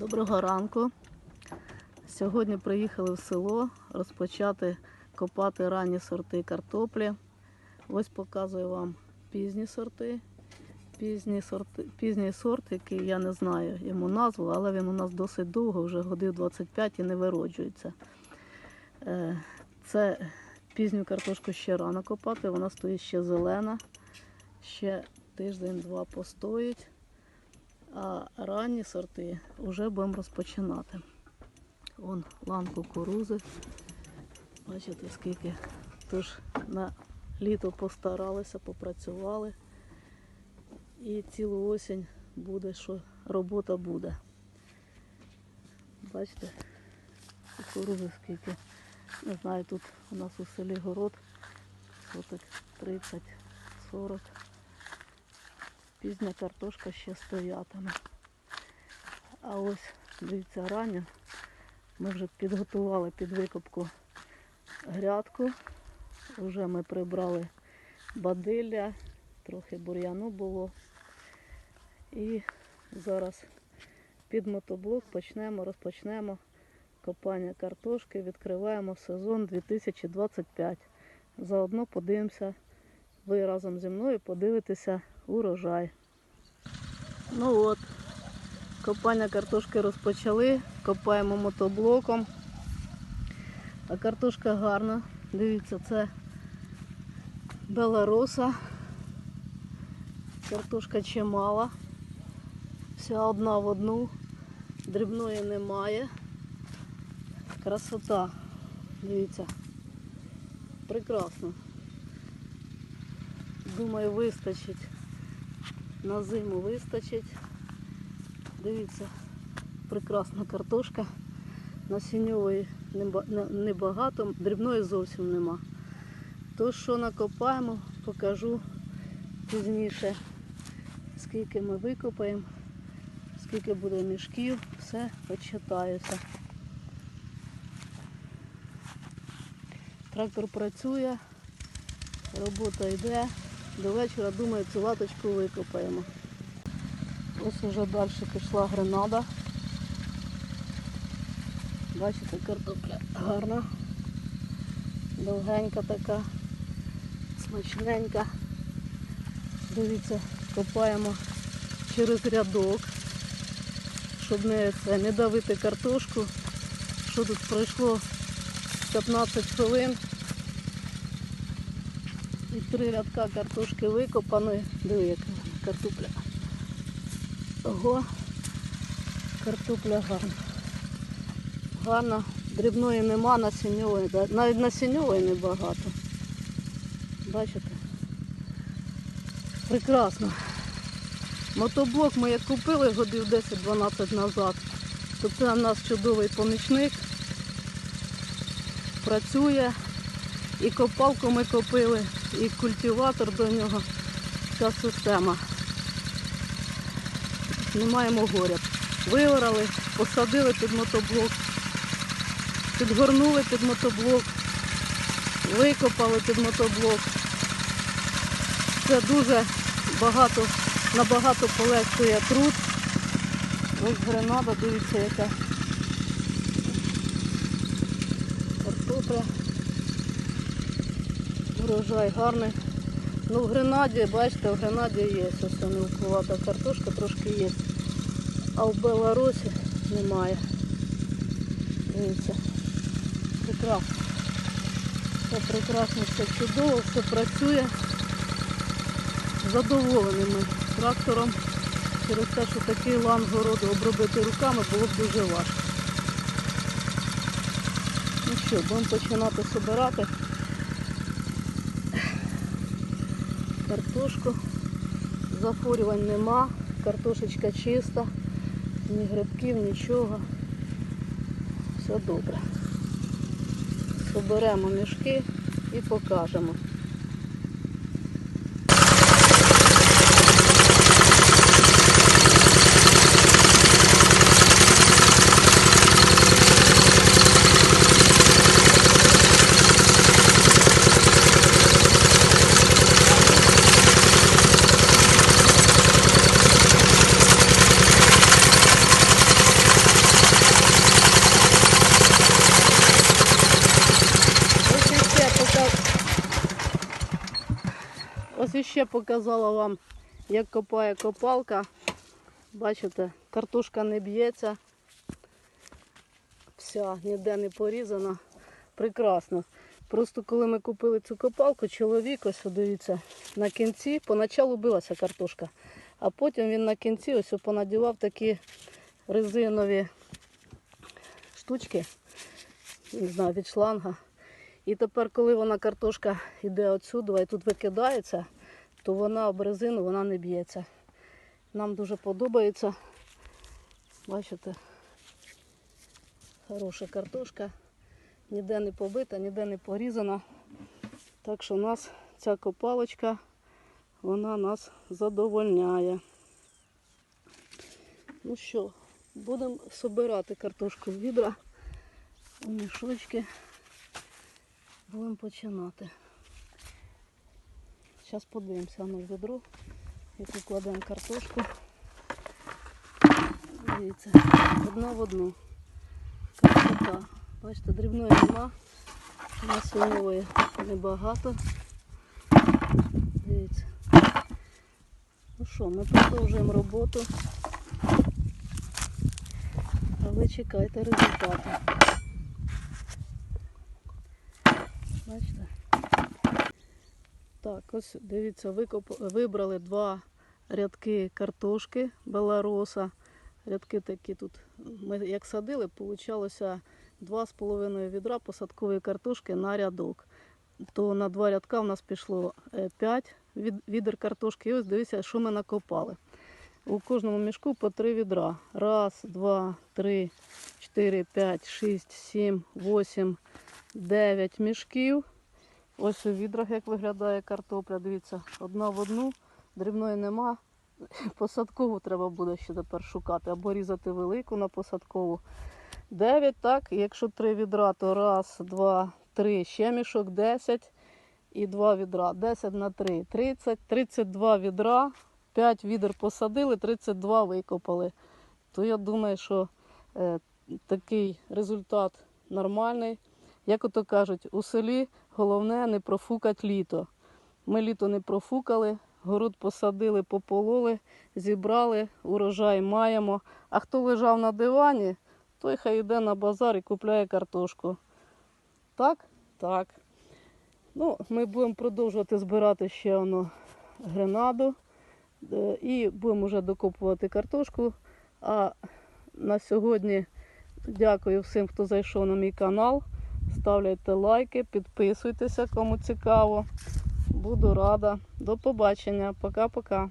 Доброго ранку. Сьогодні приїхали в село розпочати копати ранні сорти картоплі. Ось показую вам пізні сорти. Пізні сорти, пізній сорт, який я не знаю йому назву, але він у нас досить довго, вже годів 25 і не вироджується. Е, Це пізню картошку ще рано копати, вона стоїть ще зелена, ще тиждень-два постоїть. А ранні сорти вже будемо розпочинати. Вон лан кукурузи. Бачите, скільки. Тож на літо постаралися, попрацювали. І цілу осінь буде, що робота буде. Бачите, кукурузи скільки. Не знаю, тут у нас у селі город соток 30-40 пізня картошка ще стоятиме. А ось, дивіться, рання ми вже підготували під викопку грядку. Вже ми прибрали бадилля, трохи бур'яну було. І зараз під мотоблок почнемо, розпочнемо копання картошки, відкриваємо сезон 2025. Заодно подивимося, ви разом зі мною подивитеся урожай. Ну от, копання картошки розпочали, копаємо мотоблоком. А картошка гарна. Дивіться, це белароса. Картошка чимала. Вся одна в одну. Дрібної немає. Красота. Дивіться. Прекрасно. Думаю, вистачить. На зиму вистачить. Дивіться, прекрасна картошка. Насінньової неба- не- небагато, дрібної зовсім нема. То, що накопаємо, покажу пізніше, скільки ми викопаємо, скільки буде мішків, все почитаюся. Трактор працює, робота йде. До вечора, думаю, цю латочку викопаємо. Ось уже далі пішла гренада. Бачите, картопля гарна, довгенька така, смачненька. Дивіться, копаємо через рядок, щоб не, це, не давити картошку. Що тут пройшло 15 хвилин. І три рядка картошки викопаної. Диви, яка картопля. Ого, картопля гарна. Гарна. Дрібної нема, насінньової. да- Навіть насінньової небагато. Бачите? Прекрасно. Мотоблок ми як купили годів 10-12 назад, то це у нас чудовий помічник. Працює. І копалку ми купили, і культиватор до нього. Вся система. Не маємо горя. Виорали, посадили під мотоблок, підгорнули під мотоблок, викопали під мотоблок. Це дуже багато, набагато полегшує труд. Ось гренада, дивіться, яка картопля. Урожай гарний. Ну в гренаді, бачите, в гренаді є. Ось впливата картошка трошки є. А в Беларусі немає. Дивіться. Прекрасно. Все прекрасно, все чудово, все працює. Задоволені ми трактором. Через те, що такий лан городу обробити руками було б дуже важко. Ну що, будемо починати збирати. Картошку. Захворювань нема, картошечка чиста, ні грибків, нічого. Все добре. Поберемо мішки і покажемо. І ще показала вам, як копає копалка. Бачите, картошка не б'ється. Вся ніде не порізана. Прекрасно. Просто коли ми купили цю копалку, чоловік, ось дивіться, на кінці поначалу билася картошка, а потім він на кінці ось понадівав такі резинові штучки, не знаю, від шланга. І тепер, коли вона картошка йде отсюди і тут викидається, то вона об резину вона не б'ється. Нам дуже подобається. Бачите, хороша картошка. Ніде не побита, ніде не порізана. Так що у нас ця копалочка, вона нас задовольняє. Ну що, будемо собирати картошку в відра, у мішочки. Будемо починати. Зараз подивимося на відро, яку кладемо картошку. Дивіться, одна в одну. Красота. Бачите, дрібної нема, масової небагато. Дивіться. Ну що, ми продовжуємо роботу. А ви чекайте результату. Бачите? Так, ось дивіться, викоп... вибрали два рядки картошки белароса. Рядки такі тут. Ми як садили, получалося 2,5 відра посадкової картошки на рядок. То на два рядка в нас пішло 5 відер картошки. І ось дивіться, що ми накопали. У кожному мішку по 3 відра. Раз, два, три, чотири, п'ять, шість, сім, восім, дев'ять мішків. Ось у відрах як виглядає картопля. Дивіться, одна в одну, дрібної нема. Посадкову треба буде ще тепер шукати або різати велику на посадкову. 9, так, якщо 3 відра, то раз, два, три, ще мішок 10 і 2 відра. 10 на 3, 30, 32 відра, 5 відер посадили, 32 викопали. То я думаю, що е, такий результат нормальний. Як ото кажуть, у селі головне не профукати літо. Ми літо не профукали, город посадили, попололи, зібрали, урожай маємо. А хто лежав на дивані, той хай йде на базар і купляє картошку. Так? Так. Ну, ми будемо продовжувати збирати ще воно гренаду е, і будемо вже докопувати картошку. А на сьогодні дякую всім, хто зайшов на мій канал. Ставляйте лайки, підписуйтеся, кому цікаво. Буду рада. До побачення. Пока-пока.